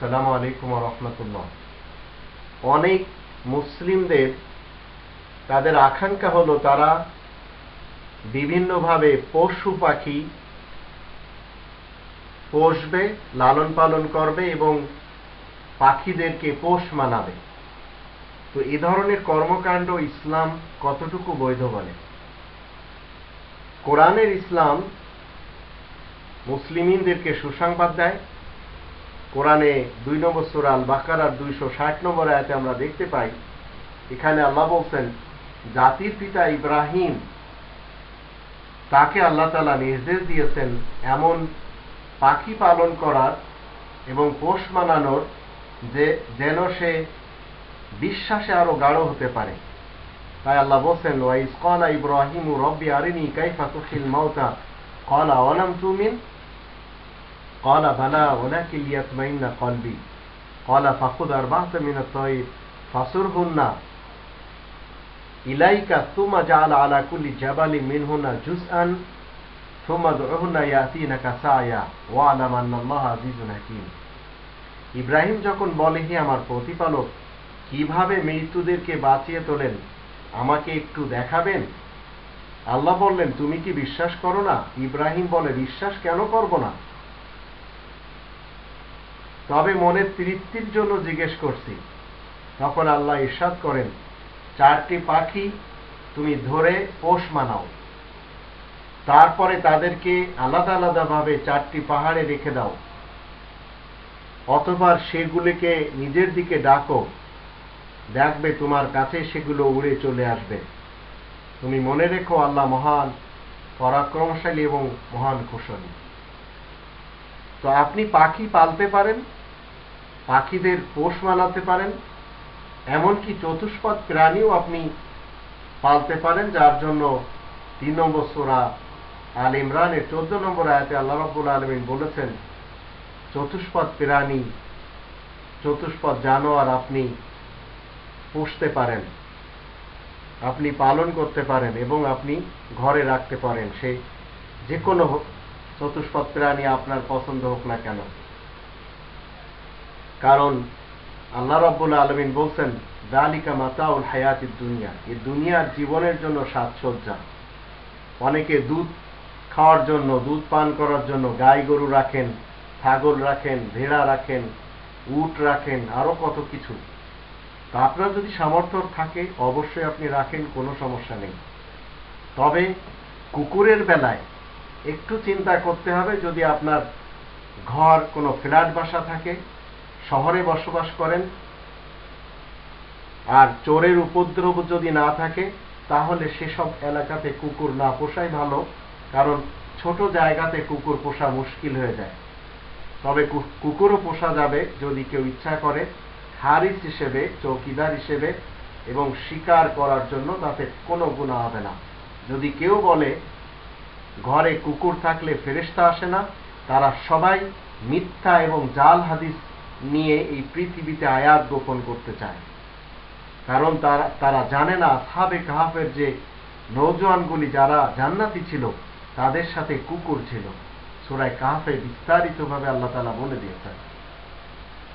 সালাম আলাইকুম রহমতুল্লাহ। অনেক মুসলিমদের তাদের আকাঙ্ক্ষা হলো তারা বিভিন্নভাবে পশু পাখি পোষবে, লালন পালন করবে এবং পাখিদেরকে পোষ মানাবে। তো এ ধরনের কর্মকাণ্ড ইসলাম কতটুকু বৈধ বলে? কোরআনের ইসলাম মুসলিমিনদেরকে সুসংবাদ দেয়। কোরআনে দুই নম্বর সুরাল বাকারার দুইশো ষাট নম্বর আয়াতে আমরা দেখতে পাই, এখানে আল্লাহ বলছেন, জাতির পিতা ইব্রাহিম, তাকে আল্লাহ তালা নির্দেশ দিয়েছেন এমন পাখি পালন করার এবং পোষ মানানোর যে, যেন সে বিশ্বাসে আরও গাঢ় হতে পারে। তাই আল্লাহ বলছেন ওয়াইস কলা ইব্রাহিম রব্বি আরিনি কাইফা তুখিল মাউতা। কলা অলাম তুমিন قال بلى ولكن ليطمئن قلبي قال فخذ أربعة من الطير فصرهن إليك ثم جعل على كل جبل منهن جزءا ثم ادعهن يأتينك سعيا واعلم أن الله عزيز حكيم ইব্রাহিম যখন বলে হে আমার প্রতিপালক কিভাবে মৃত্যুদেরকে বাঁচিয়ে তোলেন আমাকে একটু দেখাবেন আল্লাহ বললেন তুমি কি বিশ্বাস করো না ইব্রাহিম বলে বিশ্বাস কেন করব না তবে মনের তৃপ্তির জন্য জিজ্ঞেস করছি। তখন আল্লাহ ইরশাদ করেন, চারটি পাখি তুমি ধরে পোষ মানাও। তারপরে তাদেরকে আলাদা আলাদাভাবে চারটি পাহাড়ে রেখে দাও। অতবার সেগুলিকে নিজের দিকে ডাকো। দেখবে তোমার কাছে সেগুলো উড়ে চলে আসবে। তুমি মনে রেখো আল্লাহ মহান, পরাক্রমশালী এবং মহান কুশলী। তো আপনি পাখি পালতে পারেন, পাখিদের পোষ মানাতে পারেন, এমনকি চতুষ্পদ প্রাণীও আপনি পালতে পারেন, যার জন্য তিন নম্বর সোরা আল ইমরানের চোদ্দ নম্বর আয়াতে আল্লাহ রব্বুল আলমিন বলেছেন, চতুষ্পদ প্রাণী, চতুষ্পদ জানোয়ার আপনি পুষতে পারেন, আপনি পালন করতে পারেন এবং আপনি ঘরে রাখতে পারেন। সে যে কোনো চতুষ্পদ প্রাণী আপনার পছন্দ হোক না কেন? কারণ আল্লাহ রব্বুল আলমিন বলছেন, দালিকা মাতাউল হায়াতি দুনিয়া। এই দুনিয়ার জীবনের জন্য সাজসজ্জা। অনেকে দুধ খাওয়ার জন্য, দুধ পান করার জন্য গাই গরু রাখেন, ছাগল রাখেন, ভেড়া রাখেন, উট রাখেন, আরও কত কিছু। তা আপনার যদি সামর্থ্য থাকে, অবশ্যই আপনি রাখেন, কোনো সমস্যা নেই। তবে কুকুরের বেলায় একটু চিন্তা করতে হবে যদি আপনার ঘর কোনো ফ্ল্যাট বাসা থাকে, শহরে বসবাস করেন, আর চোরের উপদ্রব যদি না থাকে, তাহলে সেসব এলাকাতে কুকুর না পোষাই ভালো, কারণ ছোট জায়গাতে কুকুর পোষা মুশকিল হয়ে যায়। তবে কুকুরও পোষা যাবে যদি কেউ ইচ্ছা করে, হারিস হিসেবে, চৌকিদার হিসেবে, এবং শিকার করার জন্য তাতে কোনো গুণা হবে না। যদি কেউ বলে ঘরে কুকুর থাকলে ফেরেস্তা আসে না, তারা সবাই মিথ্যা এবং জাল হাদিস নিয়ে এই পৃথিবীতে আয়াত গোপন করতে চায়। কারণ তারা তারা জানে না সাবে কাহাফের যে নৌজওয়ানগুলি যারা জান্নাতি ছিল, তাদের সাথে কুকুর ছিল। সুরায় কাহাফে বিস্তারিতভাবে আল্লাহ তালা বলে দিয়েছেন।